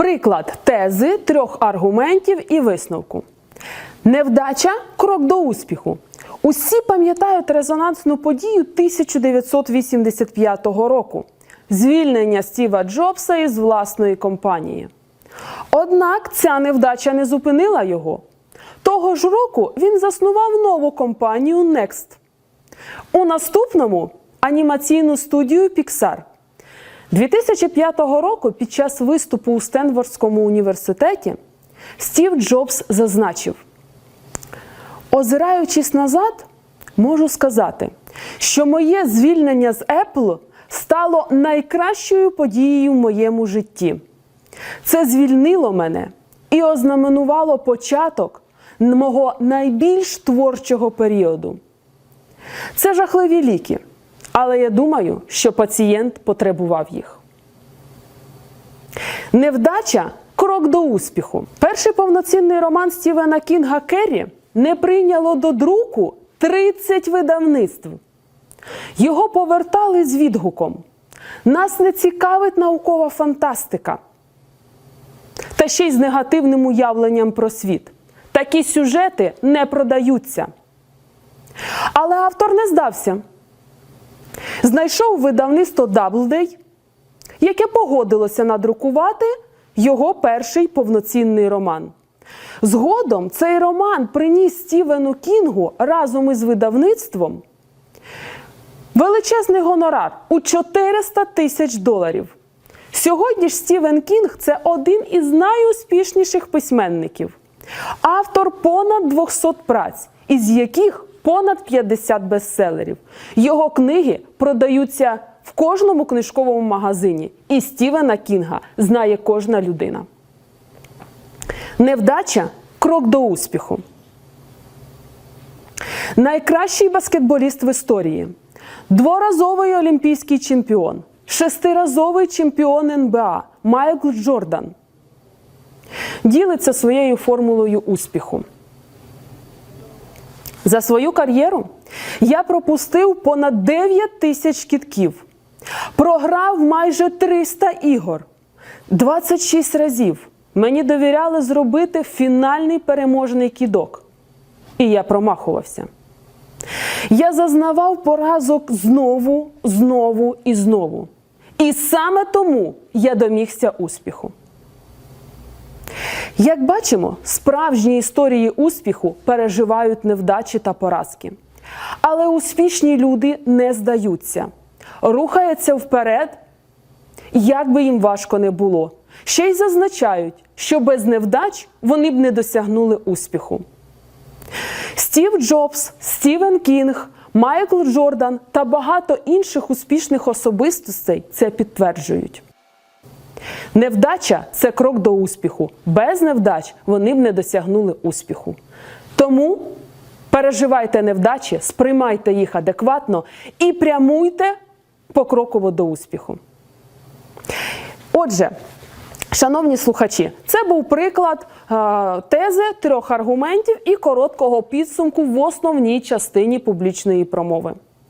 Приклад тези, трьох аргументів і висновку. Невдача крок до успіху. Усі пам'ятають резонансну подію 1985 року звільнення Стіва Джобса із власної компанії. Однак ця невдача не зупинила його. Того ж року він заснував нову компанію Next. У наступному анімаційну студію Pixar. 2005 року під час виступу у Стенфордському університеті Стів Джобс зазначив: Озираючись назад, можу сказати, що моє звільнення з Apple стало найкращою подією в моєму житті. Це звільнило мене і ознаменувало початок мого найбільш творчого періоду. Це жахливі ліки, але я думаю, що пацієнт потребував їх. Невдача крок до успіху. Перший повноцінний роман Стівена Кінга Керрі не прийняло до друку 30 видавництв. Його повертали з відгуком. Нас не цікавить наукова фантастика. Та ще й з негативним уявленням про світ. Такі сюжети не продаються. Але автор не здався. Знайшов видавництво Doubleday, яке погодилося надрукувати його перший повноцінний роман. Згодом цей роман приніс Стівену Кінгу разом із видавництвом величезний гонорар у 400 тисяч доларів. Сьогодні ж Стівен Кінг це один із найуспішніших письменників, автор понад 200 праць, із яких понад 50 бестселерів. Його книги продаються в кожному книжковому магазині, і Стівена Кінга знає кожна людина. Невдача крок до успіху. Найкращий баскетболіст в історії, дворазовий олімпійський чемпіон, шестиразовий чемпіон НБА Майкл Джордан ділиться своєю формулою успіху. За свою кар'єру я пропустив понад 9 тисяч кітків, програв майже 300 ігор, 26 разів. Мені довіряли зробити фінальний переможний кідок. І я промахувався. Я зазнавав поразок знову, знову і знову. І саме тому я домігся успіху. Як бачимо, справжні історії успіху переживають невдачі та поразки. Але успішні люди не здаються, рухаються вперед, як би їм важко не було. Ще й зазначають, що без невдач вони б не досягнули успіху. Стів Джобс, Стівен Кінг, Майкл Джордан та багато інших успішних особистостей це підтверджують. Невдача це крок до успіху. Без невдач вони б не досягнули успіху. Тому переживайте невдачі, сприймайте їх адекватно і прямуйте покроково до успіху. Отже, шановні слухачі, це був приклад е, тези трьох аргументів і короткого підсумку в основній частині публічної промови.